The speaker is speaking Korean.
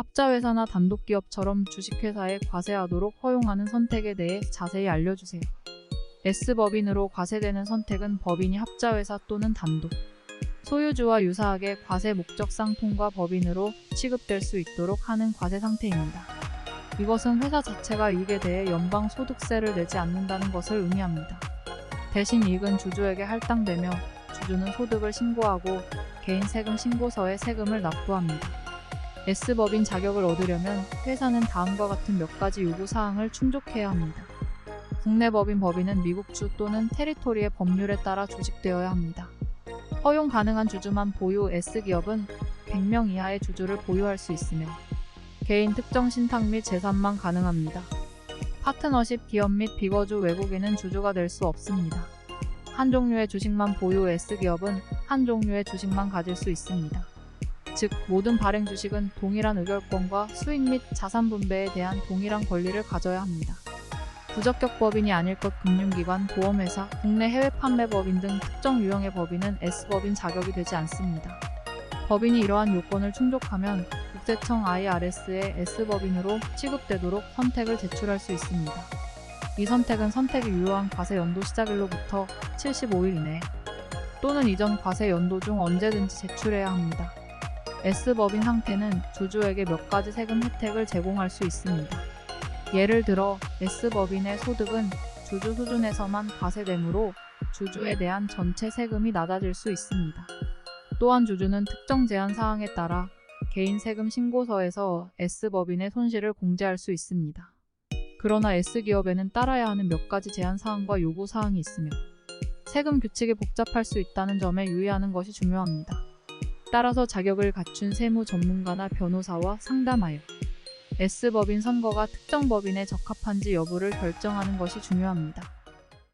합자회사나 단독기업처럼 주식회사에 과세하도록 허용하는 선택에 대해 자세히 알려주세요. S법인으로 과세되는 선택은 법인이 합자회사 또는 단독, 소유주와 유사하게 과세 목적상 통과 법인으로 취급될 수 있도록 하는 과세 상태입니다. 이것은 회사 자체가 이익에 대해 연방 소득세를 내지 않는다는 것을 의미합니다. 대신 이익은 주주에게 할당되며 주주는 소득을 신고하고 개인 세금 신고서에 세금을 납부합니다. S법인 자격을 얻으려면 회사는 다음과 같은 몇 가지 요구 사항을 충족해야 합니다. 국내 법인 법인은 미국 주 또는 테리토리의 법률에 따라 조직되어야 합니다. 허용 가능한 주주만 보유 S기업은 100명 이하의 주주를 보유할 수 있으며 개인 특정 신탁 및 재산만 가능합니다. 파트너십 기업 및 비거주 외국인은 주주가 될 수 없습니다. 한 종류의 주식만 보유 S기업은 한 종류의 주식만 가질 수 있습니다. 즉, 모든 발행 주식은 동일한 의결권과 수익 및 자산 분배에 대한 동일한 권리를 가져야 합니다. 부적격 법인이 아닐 것 금융기관, 보험회사, 국내 해외 판매 법인 등 특정 유형의 법인은 S법인 자격이 되지 않습니다. 법인이 이러한 요건을 충족하면 국세청 IRS에 S법인으로 취급되도록 선택을 제출할 수 있습니다. 이 선택은 선택이 유효한 과세 연도 시작일로부터 75일 이내 또는 이전 과세 연도 중 언제든지 제출해야 합니다. S법인 상태는 주주에게 몇 가지 세금 혜택을 제공할 수 있습니다. 예를 들어 S법인의 소득은 주주 수준에서만 과세되므로 주주에 대한 전체 세금이 낮아질 수 있습니다. 또한 주주는 특정 제한 사항에 따라 개인 세금 신고서에서 S법인의 손실을 공제할 수 있습니다. 그러나 S기업에는 따라야 하는 몇 가지 제한 사항과 요구 사항이 있으며 세금 규칙이 복잡할 수 있다는 점에 유의하는 것이 중요합니다. 따라서 자격을 갖춘 세무 전문가나 변호사와 상담하여 S법인 선거가 특정 법인에 적합한지 여부를 결정하는 것이 중요합니다.